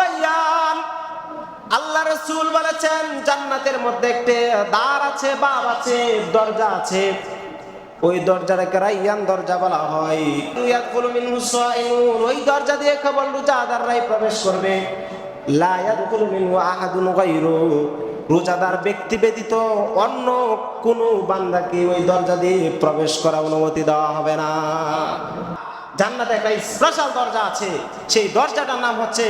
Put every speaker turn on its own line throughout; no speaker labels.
রায়্যান আল্লাহ রাসূল বলেছেন, জান্নাতের মধ্যে একটি দ্বার আছে বাব আছে, দরজা আছে। ওই দরজাটাকে রাইয়ান দরজা বলা হয়। ওই দরজা দিয়ে কেবল রোজাদাররাই প্রবেশ করবে। রোজাদার ব্যক্তি ব্যতীত অন্য কোনো বান্দাকে ওই দরজা দিয়ে প্রবেশ করার অনুমতি দেওয়া হবে না। জান্নাতে একটা স্পেশাল দরজা আছে সেই দরজাটার নাম হচ্ছে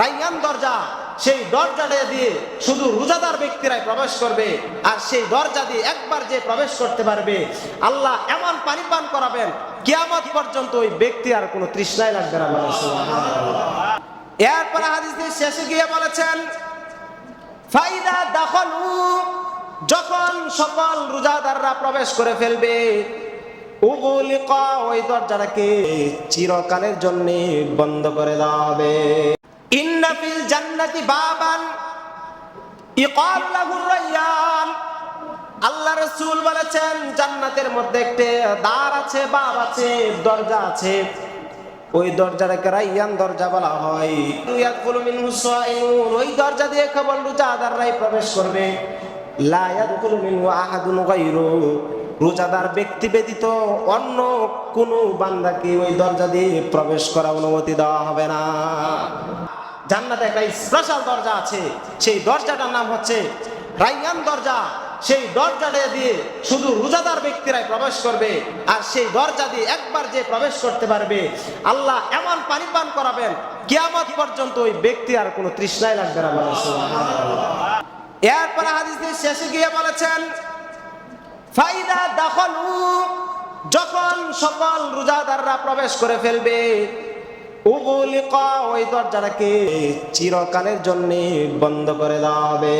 রাইয়ান দরজা সেই দরজাটা দিয়ে শুধু রোজাদার ব্যক্তিরাই প্রবেশ করবে আর সেই দরজা দিয়ে একবার যে প্রবেশ করতে পারবে, আল্লাহ এমন পানি পান করাবেন, কিয়ামত পর্যন্ত ওই ব্যক্তি আর কোনো তৃষ্ণাই লাগবে না। এরপরে হাদিসের শেষে গিয়ে বলেছেন, ফাইদা দাখলু, যখন সকল রোজাদাররা প্রবেশ করে ফেলবে ওই দরজাটাকে চিরকালের জন্য বন্ধ করে দেওয়া হবে। ইন্না ফিল জান্নাতি বাবান আল্লাহ রাসূল বলেছেন, জান্নাতের মধ্যে একটি দ্বার আছে বাব আছে, দরজা আছে। ওই দরজাটাকে রাইয়ান দরজা বলা হয়। ওই দরজা দিয়ে কেবল রোজাদাররাই প্রবেশ করবে। লা ইয়াদখুলু মিনহু আহাদুন গায়রু। রোজাদার ব্যক্তি ব্যতীত অন্য কোনো বান্দাকে ওই দরজা দিয়ে প্রবেশ করা অনুমতি দেওয়া হবে না। জান্নাতে একটা স্পেশাল দরজা আছে। সেই দরজাটার নাম হচ্ছে রাইয়ান দরজা। সেই দরজাটা দিয়ে শুধু রোজাদার ব্যক্তিরাই প্রবেশ করবে আর সেই দরজা দিয়ে একবার যে প্রবেশ করতে পারবে, আল্লাহ এমন পানি পান করাবেন, কিয়ামত পর্যন্ত ওই ব্যক্তি আর কোনো তৃষ্ণাই লাগবে না এরপরে হাদিসের শেষে গিয়ে বলেছেন ফাইদা দাখলু, যখন সকল রোজাদাররা প্রবেশ করে ফেলবে ওই দরজাটাকে চিরকালের জন্য বন্ধ করে দেওয়া হবে।